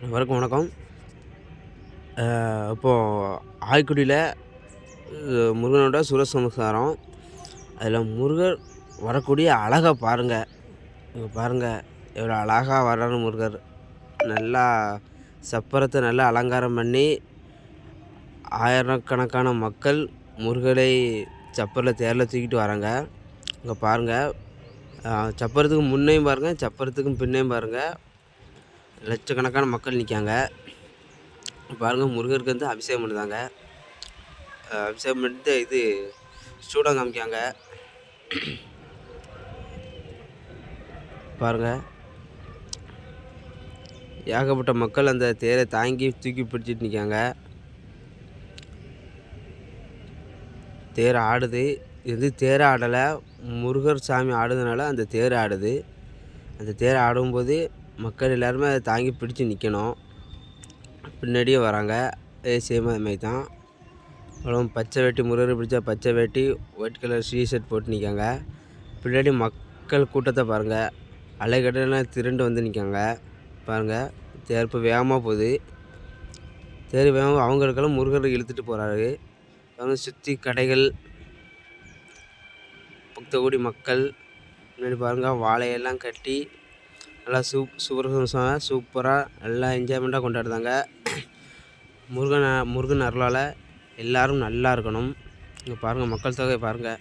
வணக்கம். வணக்கம் இப்போது ஆய்க்குடியில் முருகனோட சுரசம்சாரம். அதில் முருகர் வரக்கூடிய அழகை பாருங்கள் இங்கே பாருங்கள் எவ்வளோ அழகாக வர்றாரு முருகர். நல்லா சப்பரத்தை நல்லா அலங்காரம் பண்ணி ஆயிரக்கணக்கான மக்கள் முருகரை சப்பரில் தேரில் தூக்கிட்டு வராங்க. இங்கே பாருங்கள் சப்பரத்துக்கு முன்னையும் பாருங்கள் சப்பரத்துக்கும் பின்னையும் பாருங்கள் லட்சக்கணக்கான மக்கள் நிற்காங்க. பாருங்கள் முருகருக்கு வந்து அபிஷேகம் பண்ணுதாங்க அபிஷேகம் பண்ணிட்டு இது சூடம் காமிக்காங்க பாருங்கள் ஏகப்பட்ட மக்கள் அந்த தேரை தாங்கி தூக்கி பிடிச்சிட்டு நிற்காங்க. தேர் ஆடுது. இது வந்து தேர் ஆடலை. முருகர் சாமி ஆடுறதுனால அந்த தேர் ஆடுது. அந்த தேர் ஆடும்போது மக்கள் எல்லாருமே அதை தாங்கி பிடிச்சு நிற்கணும் பின்னாடியே வராங்க. சேம் அதுமாதிரி தான். அப்புறம் பச்சை வேட்டி முருகர் பிடிச்சா பச்சை வேட்டி ஒயிட் கலர் ஷர்ட் போட்டு நிற்காங்க பின்னாடி மக்கள் கூட்டத்தை பாருங்கள் அலைக்கடலாம் திரண்டு வந்து நிற்காங்க பாருங்கள் தேர் இப்போ வேகமாக போகுது. தேர் வேகம் அவங்களுக்கெல்லாம் முருகர் இழுத்துட்டு போகிறாரு அப்புறம் சுற்றி கடைகள் பக்தகுடி மக்கள். முன்னாடி பாருங்கள் வாழையெல்லாம் கட்டி நல்லா சூப் சூப்பர் சூப்பராக நல்லா என்ஜாய்மெண்ட்டாக கொண்டாடுதாங்க. முருகன் முருகன் அருளால் எல்லோரும் நல்லா இருக்கணும். இங்கே பாருங்கள் மக்கள் தொகை பாருங்கள்